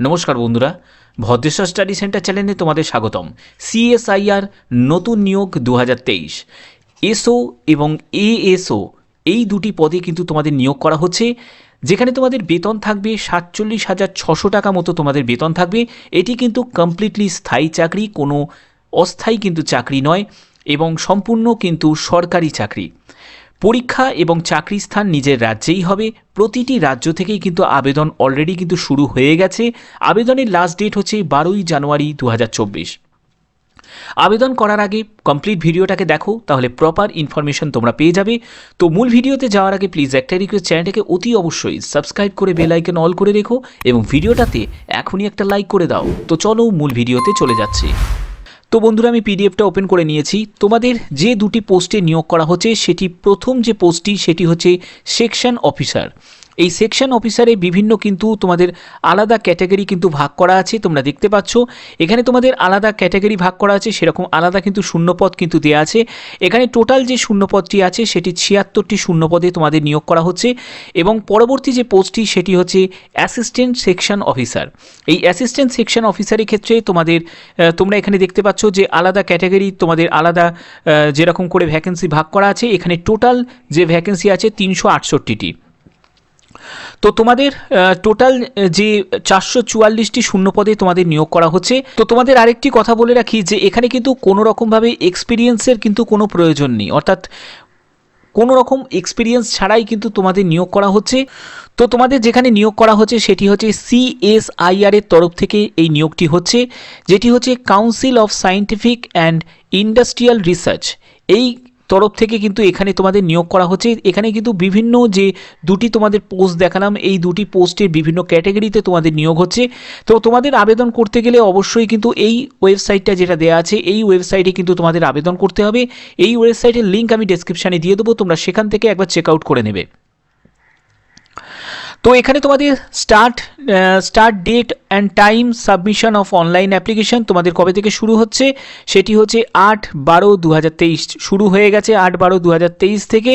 নমস্কার বন্ধুরা, Bhadreswar study centre চ্যানেলে তোমাদের স্বাগতম। সিএসআইআর নতুন নিয়োগ দু হাজার তেইশ। এসও এবং এএসও, এই দুটি পদে কিন্তু তোমাদের নিয়োগ করা হচ্ছে, যেখানে তোমাদের বেতন থাকবে সাতচল্লিশ হাজার ছশো টাকা মতো তোমাদের বেতন থাকবে। এটি কিন্তু কমপ্লিটলি স্থায়ী চাকরি, কোনো অস্থায়ী কিন্তু চাকরি নয়, এবং সম্পূর্ণ কিন্তু সরকারি চাকরি। পরীক্ষা এবং চাকরি স্থান নিজের রাজ্যেই হবে। প্রতিটি রাজ্য থেকেই কিন্তু আবেদন অলরেডি কিন্তু শুরু হয়ে গেছে। আবেদনের লাস্ট ডেট হচ্ছে বারোই জানুয়ারি দু হাজার চব্বিশ। আবেদন করার আগে কমপ্লিট ভিডিওটাকে দেখো, তাহলে প্রপার ইনফরমেশন তোমরা পেয়ে যাবে। তো মূল ভিডিওতে যাওয়ার আগে প্লিজ একটা রিকোয়েস্ট চ্যানেলটাকে অতি অবশ্যই সাবস্ক্রাইব করে বেল আইকন অল করে রেখো এবং ভিডিওটাতে এখনই একটা লাইক করে দাও। তো চলো মূল ভিডিওতে চলে যাচ্ছি। তো বন্ধুরা, আমি পিডিএফটা ওপেন করে নিয়েছি। তোমাদের যে দুটি পোস্টে নিয়োগ করা হচ্ছে, সেটি প্রথম যে পোস্টটি সেটি হচ্ছে সেকশন অফিসার এই সেকশন অফিসারে বিভিন্ন কিন্তু তোমাদের আলাদা ক্যাটাগরি কিন্তু ভাগ করা আছে, তোমরা দেখতে পাচ্ছ। এখানে তোমাদের আলাদা ক্যাটাগরি ভাগ করা আছে, সেরকম আলাদা কিন্তু শূন্যপদ কিন্তু দেওয়া আছে। এখানে টোটাল যে শূন্যপদটি আছে, সেটি ছিয়াত্তরটি শূন্যপদে তোমাদের নিয়োগ করা হচ্ছে এবং পরবর্তী যে পোস্টটি, সেটি হচ্ছে অ্যাসিস্ট্যান্ট সেকশন অফিসার এই অ্যাসিস্ট্যান্ট সেকশন অফিসারের ক্ষেত্রে তোমাদের তোমরা এখানে দেখতে পাচ্ছ যে আলাদা ক্যাটাগরি তোমাদের আলাদা যেরকম করে ভ্যাকেন্সি ভাগ করা আছে, এখানে টোটাল যে ভ্যাকেন্সি আছে, তিনশো আটষট্টিটি। তো তোমাদের টোটাল যে চারশো চুয়াল্লিশটি শূন্যপদে তোমাদের নিয়োগ করা হচ্ছে, তো তোমাদের আরেকটি কথা বলে রাখি যে এখানে কিন্তু কোনো রকমভাবে এক্সপিরিয়েন্সের কিন্তু কোনো প্রয়োজন নেই। অর্থাৎ কোনো রকম এক্সপিরিয়েন্স ছাড়াই কিন্তু তোমাদের নিয়োগ করা হচ্ছে। তো তোমাদের যেখানে নিয়োগ করা হচ্ছে, সেটি হচ্ছে সিএসআইআর এর তরফ থেকে এই নিয়োগটি হচ্ছে, যেটি হচ্ছে council of scientific and industrial research এই তরফ থেকে কিন্তু এখানে তোমাদের নিয়োগ করা হচ্ছে। এখানে কিন্তু বিভিন্ন যে দুটি তোমাদের পোস্ট দেখালাম, এই দুটি পোস্টের বিভিন্ন ক্যাটাগরিতে তোমাদের নিয়োগ হচ্ছে। তো তোমাদের আবেদন করতে গেলে অবশ্যই কিন্তু এই ওয়েবসাইটটা যেটা দেওয়া আছে, এই ওয়েবসাইটে কিন্তু তোমাদের আবেদন করতে হবে। এই ওয়েবসাইটের লিঙ্ক আমি ডেসক্রিপশানে দিয়ে দেবো, তোমরা সেখান থেকে একবার চেক আউট করে নেবে। তো এখানে তোমাদের start start date and time submission of online application তোমাদের কবে থেকে শুরু হচ্ছে? সেটি হচ্ছে আট বারো দু শুরু হয়ে গেছে আট বারো দু থেকে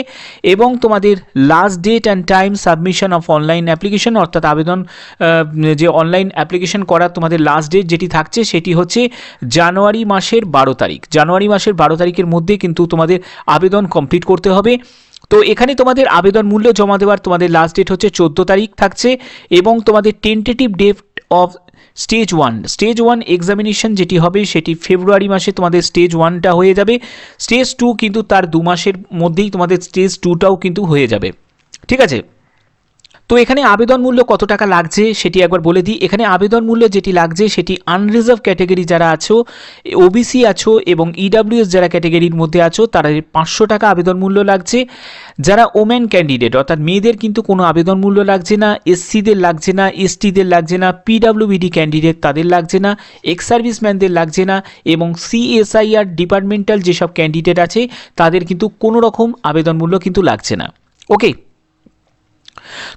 এবং তোমাদের last date and time submission of online application অর্থাৎ আবেদন যে অনলাইন অ্যাপ্লিকেশন করার তোমাদের লাস্ট ডেট যেটি থাকছে সেটি হচ্ছে জানুয়ারি মাসের বারো তারিখ। জানুয়ারি মাসের বারো তারিখের মধ্যে কিন্তু তোমাদের আবেদন কমপ্লিট করতে হবে। তো এখানে তোমাদের আবেদন মূল্য জমা দেওয়ার তোমাদের লাস্ট ডেট হচ্ছে চোদ্দ তারিখ থাকছে এবং তোমাদের tentative date of stage one stage one examination যেটি হবে সেটি ফেব্রুয়ারি মাসে তোমাদের স্টেজ ওয়ানটা হয়ে যাবে। স্টেজ টু কিন্তু তার দু মাসের মধ্যেই তোমাদের স্টেজ টুটাও কিন্তু হয়ে যাবে। ঠিক আছে? তো এখানে আবেদন মূল্য কত টাকা লাগছে সেটি একবার বলে দিই। এখানে আবেদন মূল্য যেটি লাগছে সেটি আনরিজার্ভ ক্যাটাগরি যারা আছো ওবিসি আছো এবং ইডাব্লিউএস যারা ক্যাটাগরির মধ্যে আছো, তারা পাঁচশো টাকা আবেদন মূল্য লাগছে। যারা ওমেন ক্যান্ডিডেট অর্থাৎ মেয়েদের কিন্তু কোনো আবেদন মূল্য লাগছে না এসসিদের লাগছে না এসটিদের লাগছে না পিডাব্লিউবিডি ক্যান্ডিডেট তাদের লাগছে না এক্স সার্ভিসম্যানদের লাগছে না এবং সিএসআইআর ডিপার্টমেন্টাল যেসব ক্যান্ডিডেট আছে, তাদের কিন্তু কোনো রকম আবেদন মূল্য কিন্তু লাগছে না। ওকে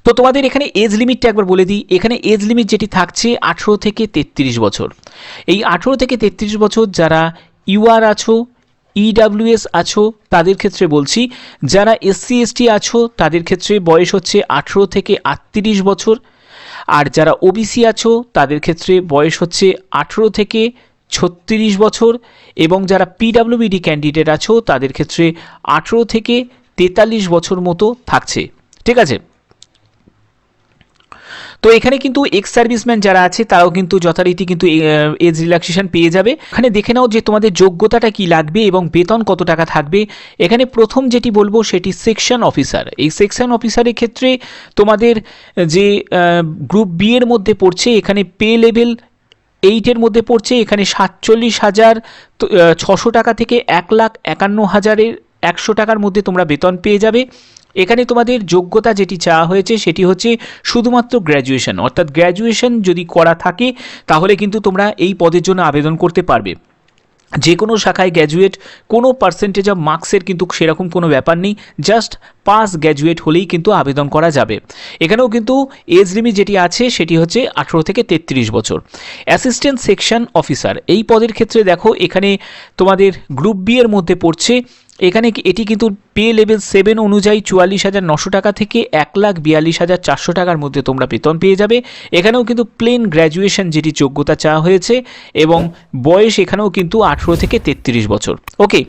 তো তোমাদের এখানে এজ লিমিটটা একবার বলে দিই। এখানে এজ লিমিট যেটি থাকছে আঠেরো থেকে তেত্রিশ বছর। এই আঠেরো থেকে তেত্রিশ বছর যারা ইউআর আছো ইডাব্লিউএস আছো, তাদের ক্ষেত্রে বলছি, যারা এসসি এসটি আছো, তাদের ক্ষেত্রে বয়স হচ্ছে আঠেরো থেকে আটত্রিশ বছর। আর যারা ওবিসি আছো, তাদের ক্ষেত্রে বয়স হচ্ছে আঠেরো থেকে ছত্রিশ বছর। এবং যারা পিডাব্লিউবিডি ক্যান্ডিডেট আছো, তাদের ক্ষেত্রে আঠেরো থেকে তেতাল্লিশ বছর মতো থাকছে। ঠিক আছে? তো এখানে কিন্তু এক্স সার্ভিসম্যান যারা আছে, তারাও কিন্তু যথারীতি কিন্তু এজ রিল্যাক্সেশন পেয়ে যাবে। এখানে দেখে নাও যে তোমাদের যোগ্যতাটা কি লাগবে এবং বেতন কত টাকা থাকবে। এখানে প্রথম যেটি বলব, সেটি সেকশন অফিসার এই সেকশন অফিসারের ক্ষেত্রে তোমাদের, যে গ্রুপ বি এর মধ্যে পড়ছে, এখানে পে লেভেল এইটের মধ্যে পড়ছে, এখানে সাতচল্লিশ হাজার ছশো টাকা থেকে এক লাখ একান্ন হাজারের একশো টাকার মধ্যে তোমরা বেতন পেয়ে যাবে। এখানে তোমাদের যোগ্যতা যেটি চাওয়া হয়েছে সেটি হচ্ছে শুধুমাত্র গ্র্যাজুয়েশন অর্থাৎ গ্র্যাজুয়েশন যদি করা থাকে, তাহলে কিন্তু তোমরা এই পদের জন্য আবেদন করতে পারবে। যে কোনো শাখায় গ্র্যাজুয়েট কোনো পার্সেন্টেজ অফ মার্কসের কিন্তু সেরকম কোনো ব্যাপার নেই জাস্ট পাস গ্র্যাজুয়েট হলেই কিন্তু আবেদন করা যাবে। এখানেও কিন্তু এজ লিমিট যেটি আছে সেটি হচ্ছে আঠেরো থেকে তেত্রিশ বছর। অ্যাসিস্ট্যান্ট সেকশন অফিসার এই পদের ক্ষেত্রে দেখো এখানে তোমাদের গ্রুপ বি এর মধ্যে পড়ছে এখানে এটি কিন্তু পে লেভেল সেভেন অনুযায়ী চুয়াল্লিশ হাজার নশো টাকা থেকে এক লাখ বিয়াল্লিশ হাজার চারশো টাকার মধ্যে তোমরা বেতন পেয়ে যাবে। এখানেও কিন্তু প্লেন গ্র্যাজুয়েশন যেটি যোগ্যতা চাওয়া হয়েছে এবং বয়স এখানেও কিন্তু আঠেরো থেকে তেত্রিশ বছর। ওকে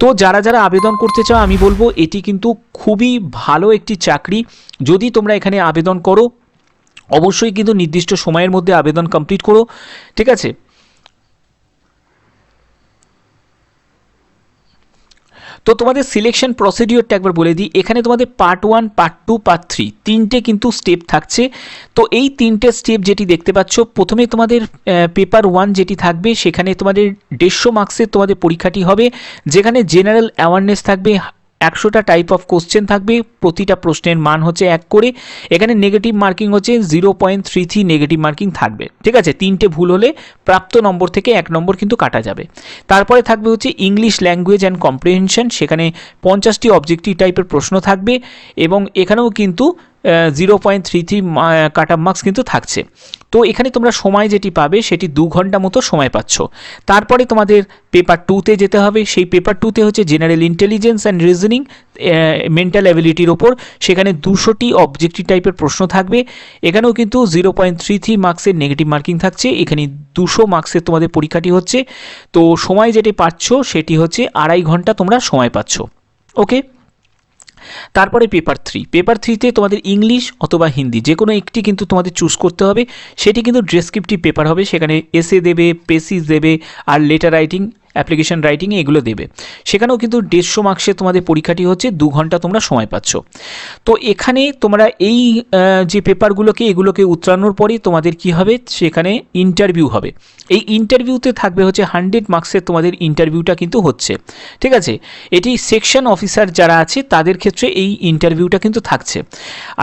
তো যারা যারা আবেদন করতে চাও, আমি বলব এটি কিন্তু খুবই ভালো একটি চাকরি। যদি তোমরা এখানে আবেদন করো, অবশ্যই কিন্তু নির্দিষ্ট সময়ের মধ্যে আবেদন কমপ্লিট করো। ঠিক আছে? তো তোমাদের সিলেকশন প্রসিডিওরটা একবার বলে দিই। এখানে তোমাদের part one part two part three তিনটে কিন্তু স্টেপ থাকছে। তো এই তিনটে স্টেপ যেটি দেখতে পাচ্ছ, প্রথমে তোমাদের পেপার ওয়ান যেটি থাকবে, সেখানে তোমাদের দেড়শো মার্কসের তোমাদের পরীক্ষাটি হবে, যেখানে জেনারেল অ্যাওয়ারনেস থাকবে একশোটা টাইপ অফ কোশ্চেন থাকবে, প্রতিটা প্রশ্নের মান হচ্ছে এক করে, এখানে নেগেটিভ মার্কিং হচ্ছে zero point three negative marking থাকবে, ঠিক আছে? তিনটে ভুল হলে প্রাপ্ত নম্বর থেকে এক নম্বর কিন্তু কাটা যাবে। তারপরে থাকবে হচ্ছে ইংলিশ ল্যাঙ্গুয়েজ অ্যান্ড কম্প্রিহেনশন সেখানে পঞ্চাশটি অবজেক্টিভ টাইপের প্রশ্ন থাকবে এবং এখানেও কিন্তু zero point three three cut off marks কিন্তু থাকছে। তো এখানে তোমরা সময় যেটি পাবে, সেটি দু ঘণ্টা মতো সময় পাচ্ছ। তারপরে তোমাদের পেপার টুতে যেতে হবে। সেই পেপার টুতে হচ্ছে general intelligence and reasoning mental অ্যাবিলিটির ওপর। সেখানে দুশোটি অবজেক্টিভ টাইপের প্রশ্ন থাকবে। এখানেও কিন্তু জিরো পয়েন্ট থ্রি থ্রি মার্কসের নেগেটিভ মার্কিং থাকছে। এখানে দুশো মার্কসের তোমাদের পরীক্ষাটি হচ্ছে। তো সময় যেটি পাচ্ছ, সেটি হচ্ছে আড়াই ঘণ্টা তোমরা সময় পাচ্ছ। ওকে তারপরে পেপার থ্রি পেপার থ্রিতে তোমাদের ইংলিশ অথবা হিন্দি যে কোনো একটি কিন্তু তোমাদের চুজ করতে হবে। সেটি কিন্তু ডেসক্রিপটিভ পেপার হবে, সেখানে এসে দেবে পেসিস দেবে, আর লেটার রাইটিং অ্যাপ্লিকেশন রাইটিং এগুলো দেবে। সেখানেও কিন্তু দেড়শো মার্কসে তোমাদের পরীক্ষাটি হচ্ছে, দু ঘণ্টা তোমরা সময় পাচ্ছ। তো এখানে তোমরা এই যে পেপারগুলোকে এগুলোকে উতরানোর পরে তোমাদের কি হবে? সেখানে ইন্টারভিউ হবে। এই ইন্টারভিউতে থাকবে হচ্ছে হান্ড্রেড মার্কসের তোমাদের ইন্টারভিউটা কিন্তু হচ্ছে। ঠিক আছে? এটি সেকশন অফিসার যারা আছে, তাদের ক্ষেত্রে এই ইন্টারভিউটা কিন্তু থাকছে।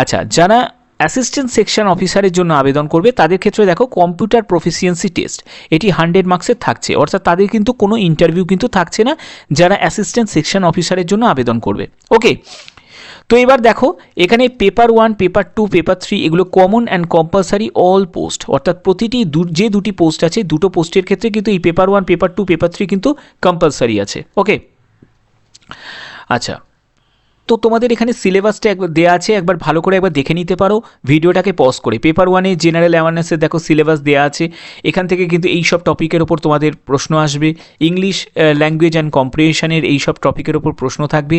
আচ্ছা যারা অ্যাসিস্ট্যান্ট সেকশন অফিসারের জন্য আবেদন করবে। তাদের ক্ষেত্রে দেখো কম্পিউটার প্রফিসিয়েন্সি টেস্ট এটি হান্ড্রেড মার্কসের থাকছে। অর্থাৎ তাদের কিন্তু কোনো ইন্টারভিউ কিন্তু থাকছে না, যারা অ্যাসিস্ট্যান্ট সেকশন অফিসারের জন্য আবেদন করবে। ওকে তো এবার দেখো, এখানে paper one paper two paper three এগুলো common and compulsory all post অর্থাৎ প্রতিটি যে দুটি পোস্ট আছে, দুটো পোস্টের ক্ষেত্রে কিন্তু এই paper one paper two paper three কিন্তু কম্পালসারি আছে। ওকে আচ্ছা তো তোমাদের এখানে সিলেবাসটা একবার দেওয়া আছে, একবার ভালো করে একবার দেখে নিতে পারো। ভিডিওটাকে পজ করে। পেপার ওয়ানে জেনারেল অ্যাওয়ারনেসের দেখো সিলেবাস দেওয়া আছে। এখান থেকে কিন্তু এই সব টপিকের ওপর তোমাদের প্রশ্ন আসবে। ইংলিশ ল্যাঙ্গুয়েজ অ্যান্ড কম্প্রিহেশনের এই সব টপিকের ওপর প্রশ্ন থাকবে।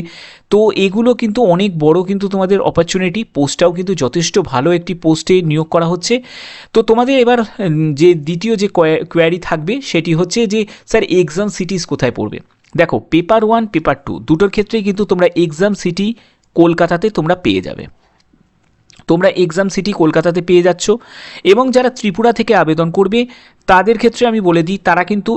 তো এগুলো কিন্তু অনেক বড় কিন্তু তোমাদের অপরচুনিটি পোস্টটাও কিন্তু যথেষ্ট ভালো একটি পোস্টে নিয়োগ করা হচ্ছে। তো তোমাদের এবার যে দ্বিতীয় যে কোয়ারি থাকবে সেটি হচ্ছে যে, স্যার এক্সাম সিটিস কোথায় পড়বে? দেখো পেপার ওয়ান পেপার টু দুটোর ক্ষেত্রেই কিন্তু তোমরা এক্সাম সিটি কলকাতাতে তোমরা পেয়ে যাবে। তোমরা এক্সাম সিটি কলকাতাতে পেয়ে যাচ্ছ এবং যারা ত্রিপুরা থেকে আবেদন করবে, তাদের ক্ষেত্রে আমি বলে দিই, তারা কিন্তু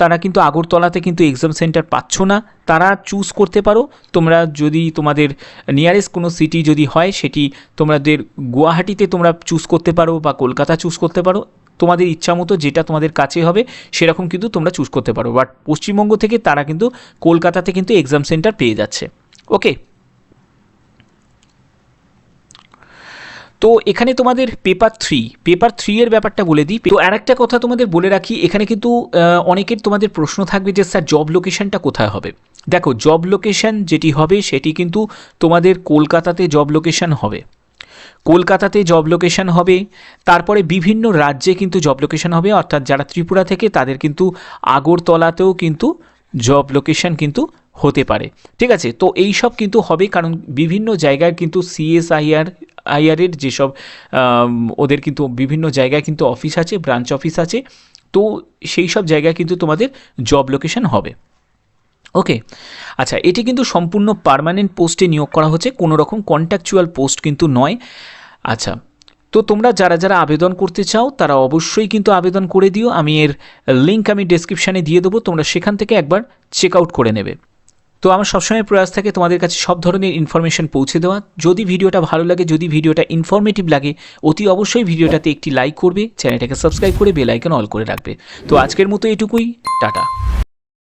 তারা কিন্তু আগরতলাতে কিন্তু এক্সাম সেন্টার পাচ্ছ না। তারা চুজ করতে পারো। তোমরা যদি তোমাদের নিয়ারেস্ট কোনো সিটি যদি হয়, সেটি তোমাদের গুয়াহাটিতে তোমরা চুজ করতে পারো বা কলকাতা চুজ করতে পারো। তোমাদের ইচ্ছা মতো যেটা তোমাদের কাছে হবে, সেরকম কিন্তু তোমরা চুজ করতে পারো। বাট পশ্চিমবঙ্গ থেকে তারা কিন্তু কলকাতাতে কিন্তু এক্সাম সেন্টার পেয়ে যাচ্ছে। ওকে তো এখানে তোমাদের পেপার থ্রি পেপার থ্রি এর ব্যাপারটা বলে দিই। তো আরেকটা কথা তোমাদের বলে রাখি, এখানে কিন্তু অনেকের তোমাদের প্রশ্ন থাকবে যে, স্যার জব লোকেশনটা কোথায় হবে? দেখো জব লোকেশন যেটি হবে, সেটি কিন্তু তোমাদের কলকাতাতে জব লোকেশন হবে। কলকাতাতে জব লোকেশন হবে, তারপরে বিভিন্ন রাজ্যে কিন্তু জব লোকেশন হবে, অর্থাৎ যারা ত্রিপুরা থেকে তাদের কিন্তু আগরতলাতেও কিন্তু জব লোকেশন কিন্তু হতে পারে। ঠিক আছে? তো এই সব কিন্তু হবে কারণ বিভিন্ন জায়গায় কিন্তু সিএসআইআর আইআরের যেসব ওদের কিন্তু বিভিন্ন জায়গায় কিন্তু অফিস আছে ব্রাঞ্চ অফিস আছে, তো সেই সব জায়গায় কিন্তু তোমাদের জব লোকেশন হবে। ওকে আচ্ছা এটি কিন্তু সম্পূর্ণ পার্মানেন্ট পোস্টে নিয়োগ করা হচ্ছে, কোনো রকম কন্ট্যাকচুয়াল পোস্ট কিন্তু নয়। আচ্ছা তো তোমরা যারা যারা আবেদন করতে চাও, তারা অবশ্যই কিন্তু আবেদন করে দিও। আমি এর লিঙ্ক আমি ডেসক্রিপশানে দিয়ে দেবো, তোমরা সেখান থেকে একবার চেক আউট করে নেবে। তো আমার সবসময় প্রয়াস থাকে তোমাদের কাছে সব ধরনের ইনফরমেশন পৌঁছে দেওয়া। যদি ভিডিওটা ভালো লাগে, যদি ভিডিওটা ইনফরমেটিভ লাগে, অতি অবশ্যই ভিডিওটাতে একটি লাইক করবে চ্যানেলটাকে সাবস্ক্রাইব করে বেল আইকন অল করে রাখবে। তো আজকের মতো এটুকুই, টাটা।